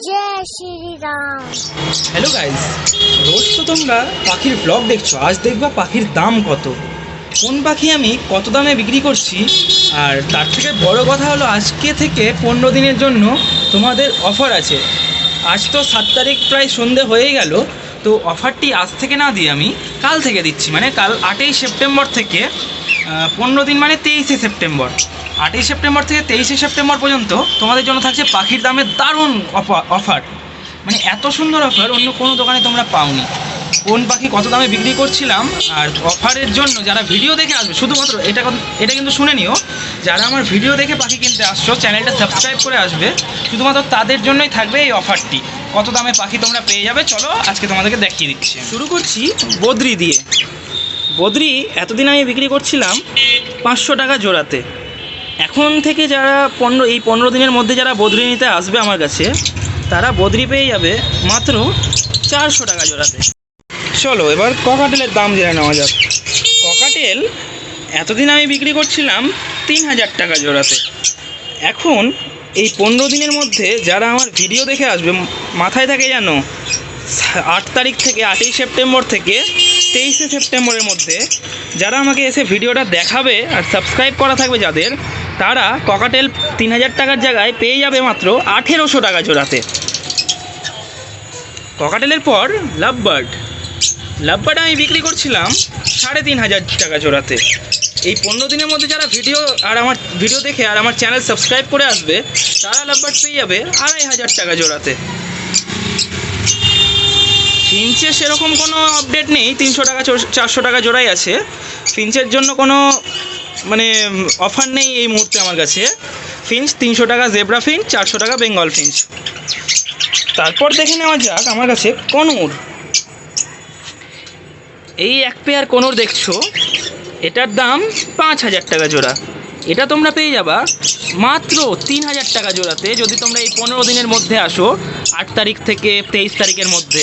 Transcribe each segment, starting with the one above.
জয় Shriram. Hello guys রোজ তো তোমরা পাখির ব্লগ দেখছ। আজ দেখবা পাখির দাম কত। কোন পাখি আমি কত দামে বিক্রি করছি? আর তার থেকে বড় কথা হলো, আজকে থেকে পনেরো দিনের জন্য তোমাদের অফার আছে। আজ তো সাত তারিখ প্রায় সন্ধে হয়েই গেল, তো অফারটি আজ থেকে না দিয়ে আমি কাল থেকে দিচ্ছি। মানে কাল আটই সেপ্টেম্বর থেকে পনেরো দিন মানে তেইশে সেপ্টেম্বর। আটই সেপ্টেম্বর থেকে তেইশে সেপ্টেম্বর পর্যন্ত তোমাদের জন্য থাকছে পাখির দামে দারুণ অফার। মানে এত সুন্দর অফার, অন্য কোনো দোকানে তোমরা পাওনি। কোন পাখি কত দামে বিক্রি করছিলাম, আর অফারের জন্য যারা ভিডিও দেখে আসবে, শুধুমাত্র এটা এটা কিন্তু শুনে নিও, যারা আমার ভিডিও দেখে পাখি কিনতে আসছো, চ্যানেলটা সাবস্ক্রাইব করে আসবে, শুধুমাত্র তাদের জন্যই থাকবে এই অফারটি। কত দামে পাখি তোমরা পেয়ে যাবে, চলো আজকে তোমাদেরকে দেখিয়ে দিচ্ছি। শুরু করছি বদ্রি দিয়ে। বদ্রি এতদিন আমি বিক্রি করছিলাম পাঁচশো টাকা জোড়াতে। এখন থেকে যারা পনেরো, এই পনেরো দিনের মধ্যে যারা বদ্রি নিতে আসবে আমার কাছে, তারা বদ্রি পেয়ে যাবে মাত্র চারশো টাকা জোড়াতে। চলো, এবার ককাটেলের দাম জেনে নেওয়া যাক। ককাটেল এতদিন আমি বিক্রি করছিলাম তিন হাজার টাকা জোড়াতে। এখন এই পনেরো দিনের মধ্যে যারা আমার ভিডিও দেখে আসবে, মাথায় থাকে যেন আট তারিখ থেকে আটই সেপ্টেম্বর থেকে তেইশে সেপ্টেম্বরের মধ্যে যারা আমাকে এসে ভিডিওটা দেখাবে আর সাবস্ক্রাইব করা থাকবে যাদের তারা ককাটেল তিন হাজার টাকার জায়গায় পেয়ে যাবে মাত্র আঠেরোশো টাকা জোড়াতে। ককাটেলের পর লাভ বার্ড লাভ বার্ড আমি বিক্রি করছিলাম সাড়ে তিন হাজার টাকা জোড়াতে। এই পনেরো দিনের মধ্যে যারা ভিডিও আর আমার ভিডিও দেখে আর আমার চ্যানেল সাবস্ক্রাইব করে আসবে, তারা লাভ বার্ড পেয়ে যাবে আড়াই হাজার টাকা জোড়াতে। ফিঞ্চের সেরকম কোনো আপডেট নেই, তিনশো টাকা, চারশো টাকা জোড়াই আছে। ফিঞ্চের জন্য কোনো মানে অফার নেই এই মুহূর্তে আমার কাছে। ফিঞ্চ তিনশো টাকা জেব্রা ফিঞ্চ চারশো টাকা বেঙ্গল ফিঞ্চ তারপর দেখে নেওয়া যাক আমার কাছে কনুর। এই এক পেয়ার কনুর দেখছ, এটার দাম পাঁচ হাজার টাকা জোড়া। এটা তোমরা পেয়ে যাবা মাত্র তিন হাজার টাকা জোড়াতে, যদি তোমরা এই পনেরো দিনের মধ্যে আসো, আট তারিখ থেকে তেইশ তারিখের মধ্যে।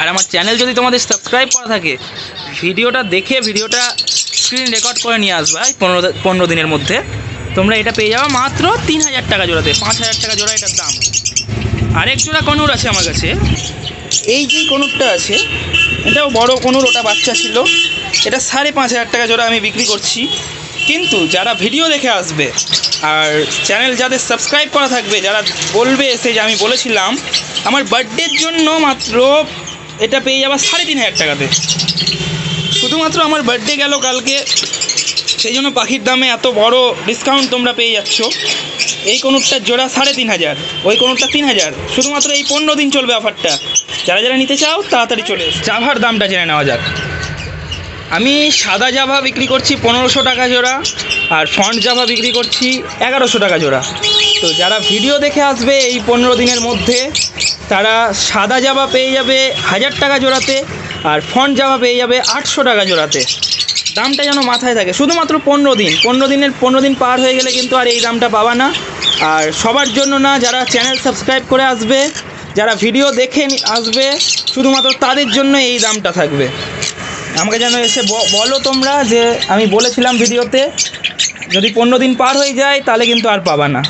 আর আমার চ্যানেল যদি তোমাদের সাবস্ক্রাইব করা থাকে, ভিডিওটা দেখে, ভিডিওটা স্ক্রিন রেকর্ড করে নিয়ে আসবে পনেরো পনেরো দিনের মধ্যে। তোমরা এটা পেয়ে যাবা মাত্র তিন হাজার টাকা জোড়াতে, পাঁচ হাজার টাকা জোড়া এটার দাম। আরেক জোড়া কনুর আছে আমার কাছে। এই যে কনুরটা আছে, এটাও বড় কনুর, ওটা বাচ্চা ছিল। এটা সাড়ে পাঁচ হাজার টাকা জোড়া আমি বিক্রি করছি। কিন্তু যারা ভিডিও দেখে আসবে, আর চ্যানেল যাদের সাবস্ক্রাইব করা থাকবে, যারা বলবে এসে যে আমি বলেছিলাম, আমার বার্থডের জন্য মাত্র এটা পেয়ে যাবা সাড়ে তিন হাজার টাকাতে। শুধুমাত্র আমার বার্থডে গেল কালকে, সেই জন্য পাখির দামে এত বড় ডিসকাউন্ট তোমরা পেয়ে যাচ্ছ। এই কোনুরটার জোড়া সাড়ে তিন হাজার, ওই কোনুরটা তিন হাজার। শুধুমাত্র এই পনেরো দিন চলবে অফারটা যারা যারা নিতে চাও, তাড়াতাড়ি চলে। জাভার দামটা জেনে নেওয়া যাক। আমি সাদা জাভা বিক্রি করছি পনেরোশো টাকা জোড়া, আর ফন্ট জাভা বিক্রি করছি এগারোশো টাকা জোড়া। তো যারা ভিডিও দেখে আসবে এই পনেরো দিনের মধ্যে, তারা সাদা জাভা পেয়ে যাবে হাজার টাকা জোড়াতে। আর ফন্ট জাভা পেয়ে যাবে আটশো টাকা জোড়াতে। দামটা যেন মাথায় থাকে। শুধুমাত্র পনেরো দিন। পনেরো দিনের, পনেরো দিন পার হয়ে গেলে কিন্তু আর এই দামটা পাবা না। আর সবার জন্য না, যারা চ্যানেল সাবস্ক্রাইব করে আসবে, যারা ভিডিও দেখে আসবে, শুধুমাত্র তাদের জন্য এই দামটা থাকবে। আমাকে যেন এসে বলো তোমরা যে, আমি বলেছিলাম ভিডিওতে যদি পনেরো দিন পার হয়ে যায়, তাহলে কিন্তু আর পাবা না।